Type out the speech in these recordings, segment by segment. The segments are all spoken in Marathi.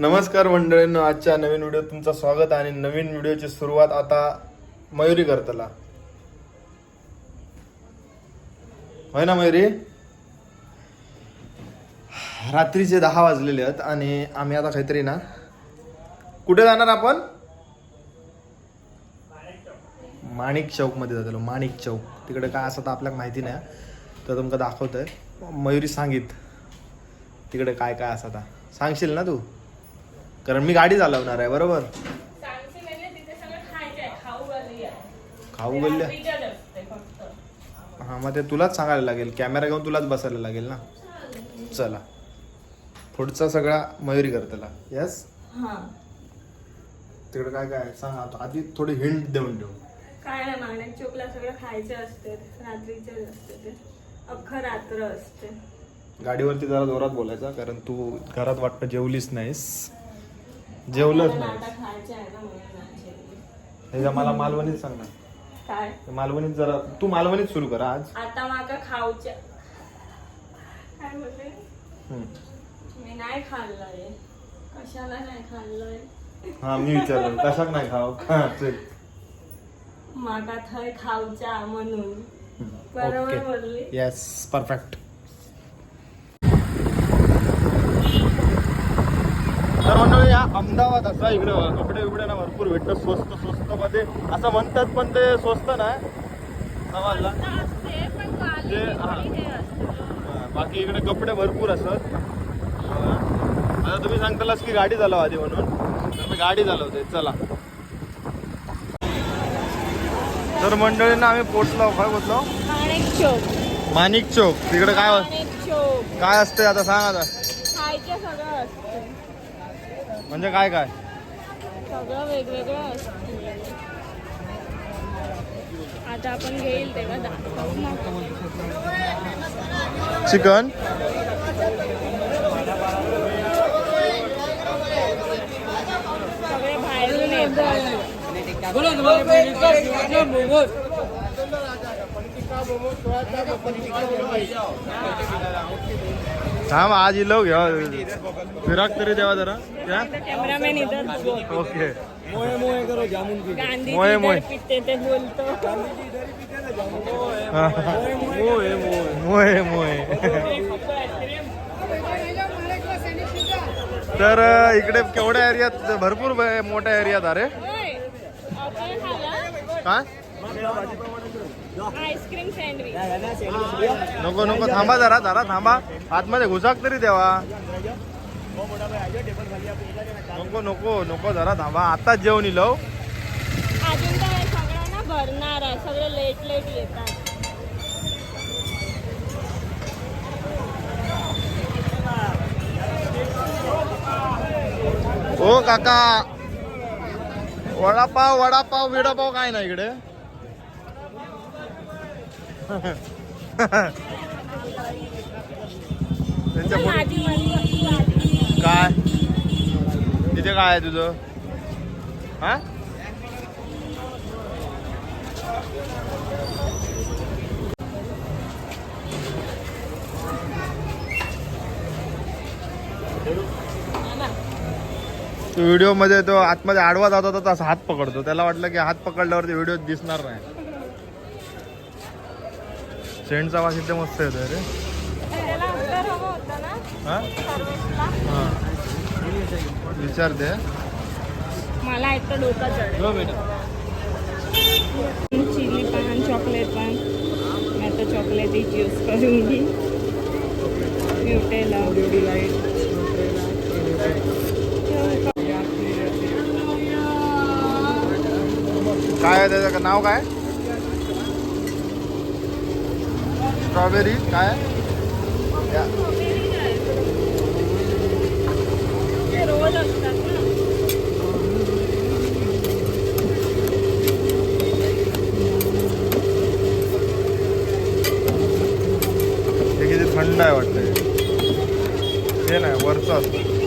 नमस्कार मंडळींनो आजच्या नवीन व्हिडिओ तुमचं स्वागत आणि नवीन व्हिडिओची सुरुवात आता मयुरी करतला. होय ना मयुरी? रात्रीचे दहा वाजलेले आहेत आणि आम्ही आता काहीतरी ना कुठे जाणार आपण? माणिक चौकमध्ये जातो माणिक चौक. तिकडे काय असं तर आपल्याला माहिती नाही तर तुमका दाखवतोय. मयुरी सांगित. तिकडे काय काय असं आता. सांगशील ना तू? कारण मी गाडी चालवणार आहे बरोबर? म्हणजे खाऊ गल्ल्या. हा मग ते तुलाच सांगायला लागेल. कॅमेरा घेऊन तुलाच बसायला लागेल ना? चला. पुढचा सगळा मयुरी करतला यस हा. तिकडे काय काय? सांग आता. आधी थोडी हिंट देऊन ठेव. काय नाही मागण्या चोकला सगळं खायचं असते रात्रीचेच असते ते. अख्खं रात्र असते. गाडीवरती जरा जोरात बोलायचा कारण तू घरात वाटतं जेवलीस नाहीस. जेवलंच नाही. मला मालवणीत सांग ना काय? मालवणीत जरा तू मालवणीत सुरू कर आज. आता माका खाऊच्या काय हम्म. मी नाही खाल्लंय. कशाला नाही खाल्लंय? हा मी विचारलं कशाक नाही खाव हा, चल. माका थंय खाऊच्या म्हणून. बरोबर बोलली? येस परफेक्ट तर मंडळी या अहमदाबाद असा इकडे कपडे बिपडे ना भरपूर भेटतात स्वस्त स्वस्त मध्ये. असं म्हणतात पण ते स्वस्त नाही समजला असते ते, असते. बाकी इकडे कपडे भरपूर असतात. हा. आता तुम्ही सांगतालास की गाडी चालवा आधी म्हणून. तर मी गाडी चालवते चला. तर मंडळींना आम्ही पोचलो काय माणिक चौक. माणिक चौक. तिकडे काय काय असते आता सांग आता. असतं म्हणजे काय काय? सगळं वेगवेगळं असतं. आता आपण घेईल तेव्हा दाखवू ना चिकन? सगळे बाहेरून येतात. थांब आज इलो घ्या फिराक तरी देवा जरा. त्या कॅमेरामॅन इधर ओके. गांधी मोये, मोये. पिते ते बोलतो. मोय मोय. तर इकडे केवढ्या एरियात भरपूर मोठ्या एरियात अरे? काय? Ice cream sandwich. नको नको थांबा जरा जरा थांबा. आतमध्ये घुसाक तरी देवा. नको नको नको जरा थांबा. आताच जेवण इलो अजून तर हे सगळं ना भरणार आहे. सगळे लेट लेट येतात. ओ काका. वडापाव वडापाव विडापाव काय नाही इकडे? त्यांच्या पुढे काय? तिथे काय आहे तुझं? हा? तो व्हिडिओमध्ये तो आतमध्ये आडवा जात होता तसा हात पकडतो. त्याला वाटलं की हात पकडल्यावरती व्हिडिओ दिसणार नाही. सेंटचा वास इथे मस्त येतोय रे. हा? हा. विचारते. मला एक तर डोका चढेल चिली पान चॉकलेट पान. मैं तो चॉकलेट ही यूज करूंगी न्यूटेला काय आहे त्याचं? नाव काय? स्ट्रॉबेरी काय? ते किती थंड आहे वाटतं ते नाही वरचं असतं.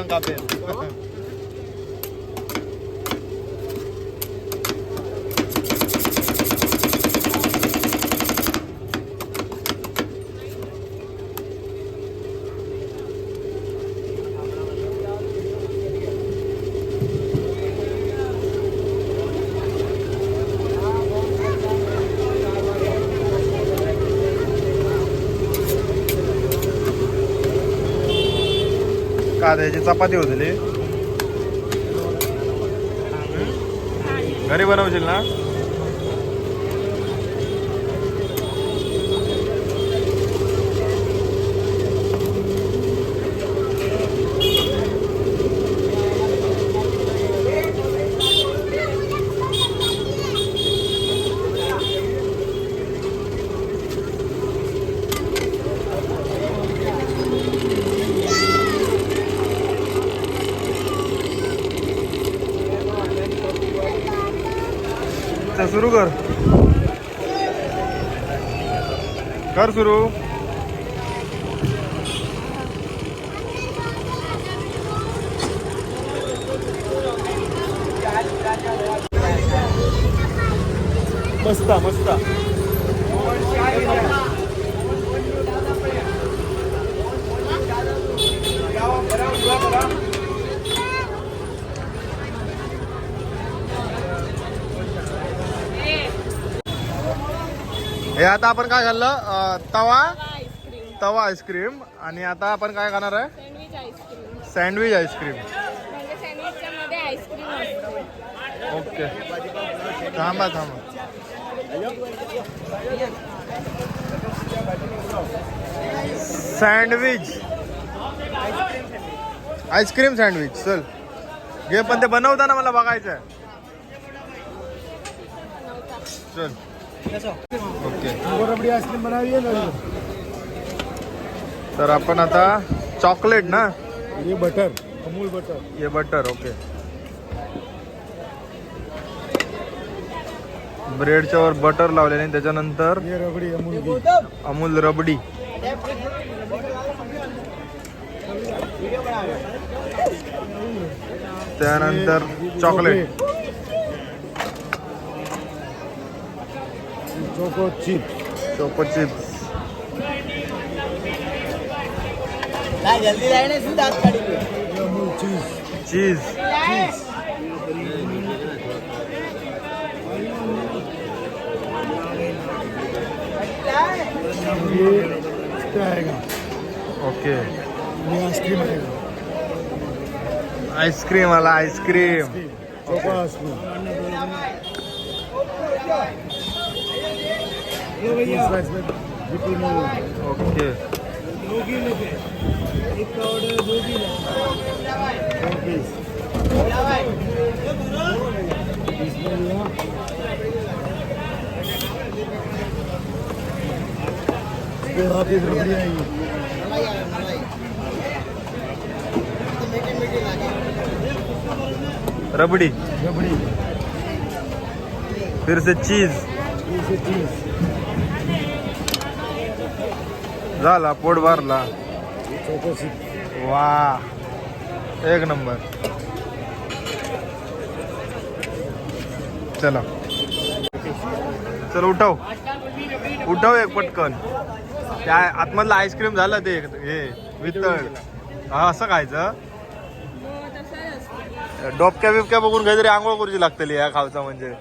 arranca a perna. आता याची चपाती होतली. घरी बनवशील ना चल सुरू कर कर. सुरू मस्ता मस्ता. हे आता आपण काय खाल्लं? अं, तवा. आईस्क्रीम तवा आईस्क्रीम. आणि आता आपण काय खाणार आहे? Sandwich ice cream. Sandwich ice cream. म्हणजे सँडविचच्या मध्ये आईस्क्रीम असते. ओके. थांबा थांबा. सँडविच आईस्क्रीम सँडविच चल. घे पण ते बनवताना मला बघायचं आहे चल. ओके. तर आपण आता चॉकलेट ना? ये बटर अमूल बटर. ये बटर ओके. ब्रेडच्या वर बटर लावलेले त्याच्यानंतर रबड़ी अमूल रबडी. त्यानंतर chocolate. Choco chip choco chips ये अमूल चीज चीज ये क्या आएगा ओके ये आइसक्रीम आएगा आईस्क्रीम आला ice cream choco ice cream okay. Rabri. Rabri. Rabri फिर से चीज. ये चीज. झाला पोट भरला. वा. एक नंबर. चला. चल उठव. उठव एक पटकन. त्या आतमधलं आईस्क्रीम झालं ते हे वितळ. हा असं खायचं. डोबक्या बिबक्या बघून काहीतरी आंघोळ करूची लागतली या खावचा म्हणजे.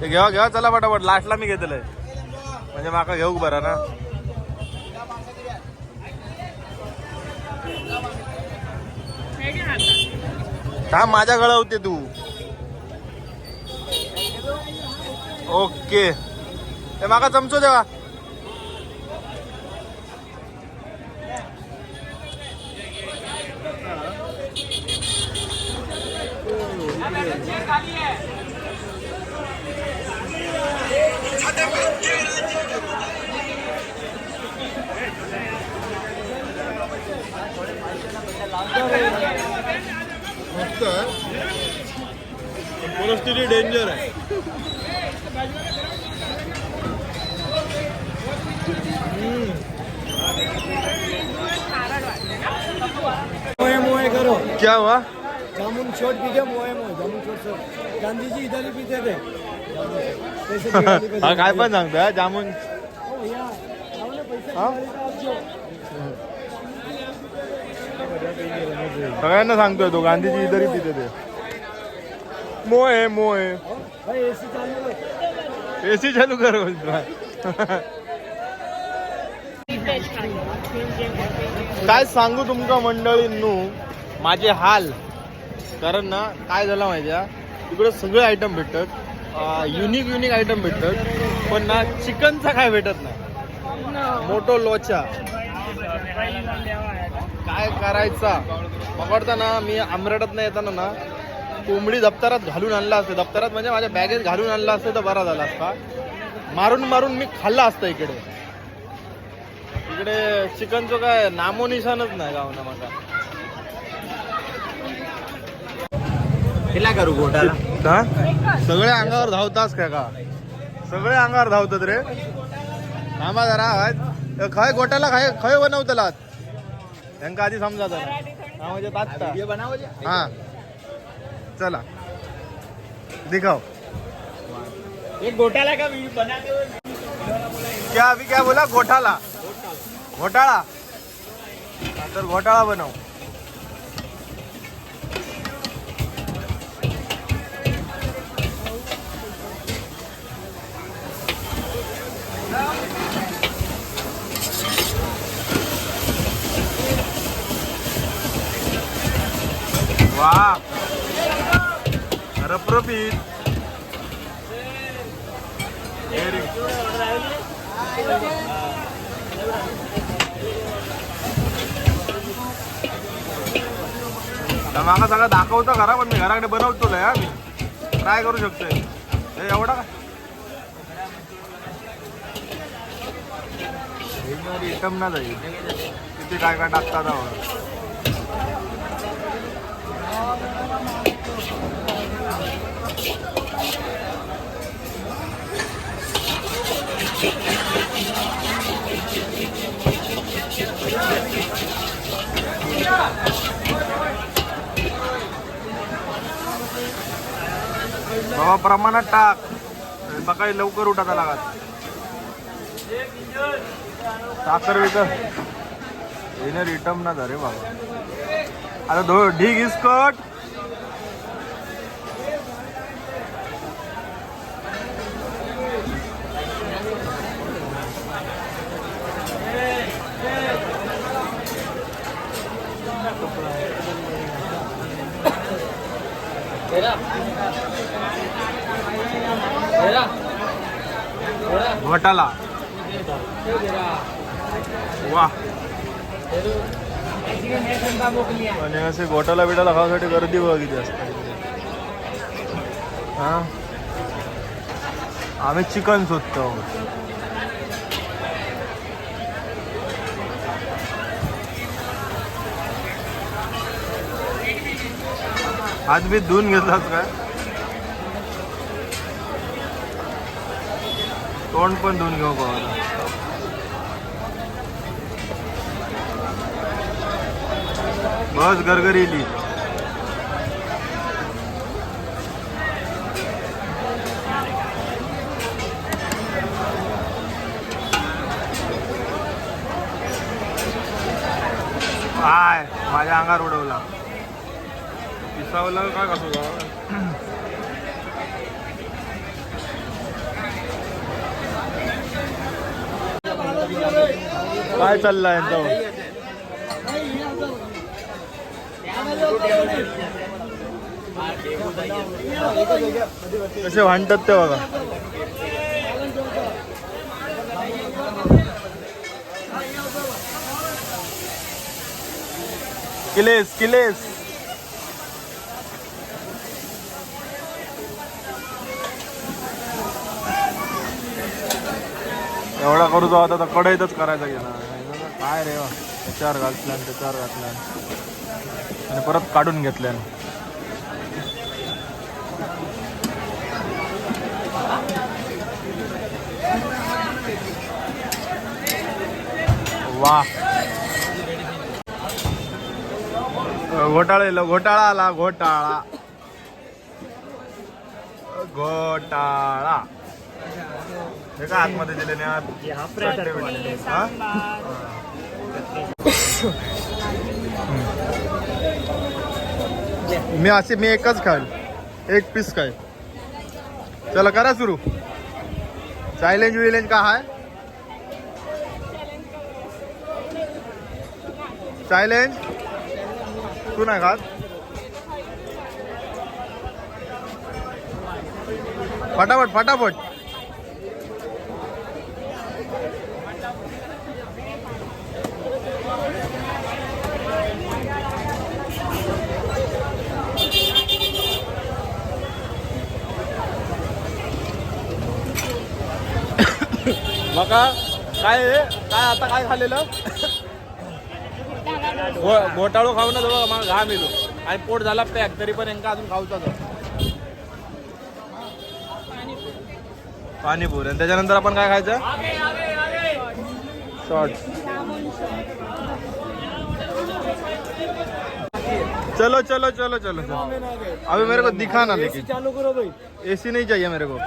ते घेवा घेवा चला पटापट. लास्टला मी घेतलंय. म्हणजे माका घेऊ बरं ना का माझ्या गळा होते तू. ओके ते माका चमचो देवा. मस्त परिस्थिती डेंजर आहे मोए मोए करो क्या हुआ? जामुन शॉट पी मोए मोए जामुन शॉट शॉट गांधी जी इधर ही पीते थे. हा काय पण सांगतो हा, जामुन पैसे हाँ? सगळ्यांना सांगतोय तो गांधीजी तरी तिथे ते मोय मोय एसी चालू कर. काय सांगू तुमका मंडळींनू? माझे हाल. कारण ना काय झालं माहिती आहे तिकडे सगळे आयटम भेटतात. युनिक युनिक आयटम भेटतात. पण ना चिकनचा काय भेटत नाही. मोठो लोचा. काय करायचा? पकडताना मी आमरडात येताना ना कोंबडी दप्तरात घालून आणला असते. दप्तरात म्हणजे माझ्या बॅगेत घालून आणला असते तर बरा झाला असता. मारून मारून मी खाल्ला असता इकडे. इकडे चिकनचं काय नामो निशाणच नाही गावना माझा. तिला करू घोटाला हा? सगळे अंगावर धावतास काय का? सगळे अंगावर धावतात रे. थांबा जरा अ, खय गोट्याला खाय खय बनवतलात त्यांका आधी समजा जरा हा म्हणजे तात्ता हा चला. दिखाओ एक घोटाला का मी बना क्या अभी क्या बोला? घोटाला घोटाळा हा, तर घोटाळा बनव. वा रप्रपीत तर मागा सगळं दाखवतो घरा पण मी घराकडे बनवतो लय मी. ट्राय करू शकतोय. हे एवढा का? ना जाईल. किती काय काय टाकतात बाबा प्रमाणात टाक. सकाळी लवकर उठायला लागत साखर विकर येणे रिटर्न ना रे बाबा. आता दो ढीग इस्कट. घोटाला. वा आणि असे गोटाला बिटाला खावासाठी गर्दी बघा किती असते. हा? आम्ही चिकन शोधतो हात बी धुवून घेतलास काय तोंड पण धुवून घेऊ बाबा बस गरगरीली. काय माझ्या अंगावर उडवला. पिसावलं काय कसं काय चाललंय यांचं कसे भांडतात ते बघा. किलेस किलेस. एवढा करू जाऊ आता तर कढईतच करायचा गेला काय रे वा. त्याच्यावर घातल्यान त्याच्यावर घातल्यान आणि परत काढून घेतल्यान वा. घोटाळा घोटाळा आला घोटाळा. घोटाळा. हे का आतमध्ये दिले नाही? आत चटणी? सांबार. मी असे मी एकच खाईल. एक पीस काय चला करा सुरू. चॅलेंज विलेंज का हाय? चॅलेंज तू नाही खात? फटाफट फटाफट. मका काय? काय आता काय खाल्लेलं? घो- घोटाळू खाऊ ना बघा मग घाम येतो. आणि पोट झाला पॅक तरी पण यांका अजून खाऊचा पाणीपुरी. आणि त्याच्यानंतर आपण काय खायचं? शॉर्ट चलो चलो चलो चलो चलो. अभी मेरे को दिखा ना लेकिन चालू करो भाई। एसी नहीं चाहिए मेरे को।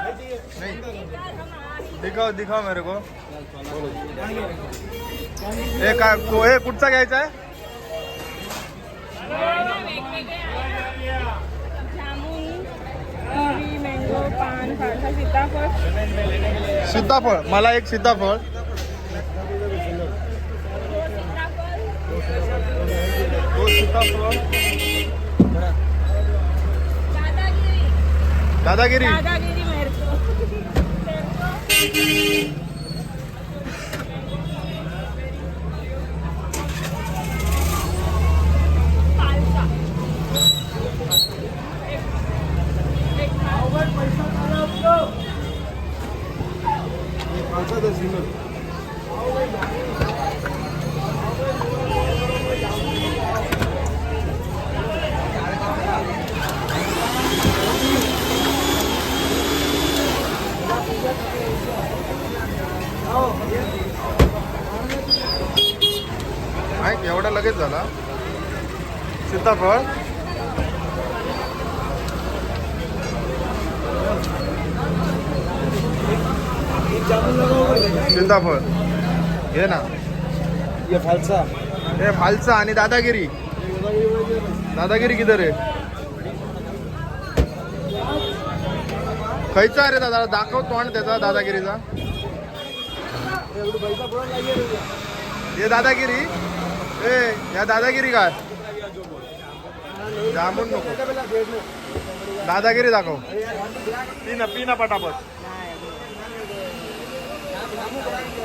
दिखाओ दिखाओ मेरे को। ए का हे कुठचा घ्यायचा आहे? सीताफळ. मला एक सीताफळ. हो सीताफळ. दादागिरी. दादागिरी. फालसा ऐक एवढा लगेच झाला सीताफळ सीताफळ घे ना. ये फालसा. हे फालसा आणि दादागिरी. दादागिरी किधर आहे? खायचा रे दादा. दाखव तोंड त्याचा दादागिरीचा. हे दादागिरी. ए या दादागिरी काय? जामून नको. दादागिरी दाखव. पी ना पी ना पटापट.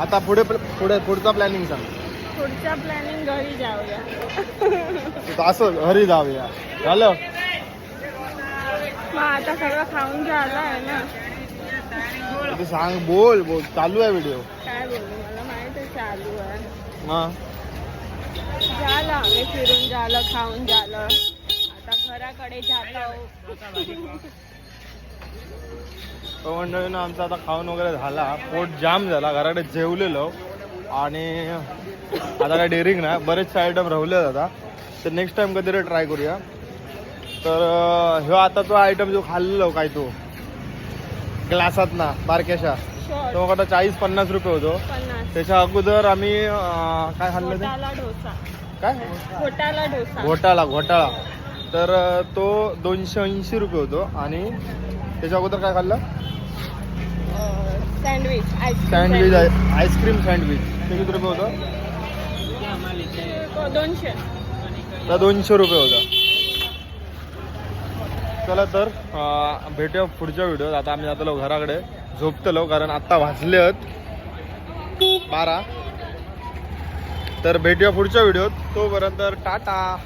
आता पुढे पुढे पुढचा प्लॅनिंग सांग. पुढच्या प्लॅनिंग घरी जाऊया. असं घरी जाऊया. झालं? मग आता सगळं खाऊन झालं आहे ना. तू सांग बोल बोल. चालू आहे व्हिडिओ काय बोलू मला माहीत आहे चालू आहे. मग झालं आम्ही फिरून झालं खाऊन झालं. आता घराकडे जात. तो मंडळीनं आमचा आता खाऊन वगैरे झाला. पोट जाम झाला. घराकडे जेवलेलो. आणि आता काय डेअरिंग नाही. बरेचसे आयटम राहिले आता. तर नेक्स्ट टाइम कधीतरी ट्राय करूया. तर ह्यो आता तो आयटम जो खाल्लेलो काय तो? ग्लासात ना बारक्याशा. शॉर्ट. तो मग आता चाळीस पन्नास रुपये होतो. त्याच्या अगोदर आम्ही काय खाल्लं ते? काय? घोटाळा घोटाळा. तर तो दोनशे ऐंशी रुपये होतो. आणि त्याच्या अगोदर काय खाल्लं? सँडविच सँडविच आईस्क्रीम सँडविच ते किती रुपये होतं? दोनशे. तर दोनशे रुपये होता. चला तर भेटूया पुढच्या व्हिडिओत. आता आम्ही जातलो घराकडे. झोपतलो कारण आत्ता वाजले आहेत. बारा. तर भेटूया पुढच्या व्हिडिओत. तोपर्यंत टाटा.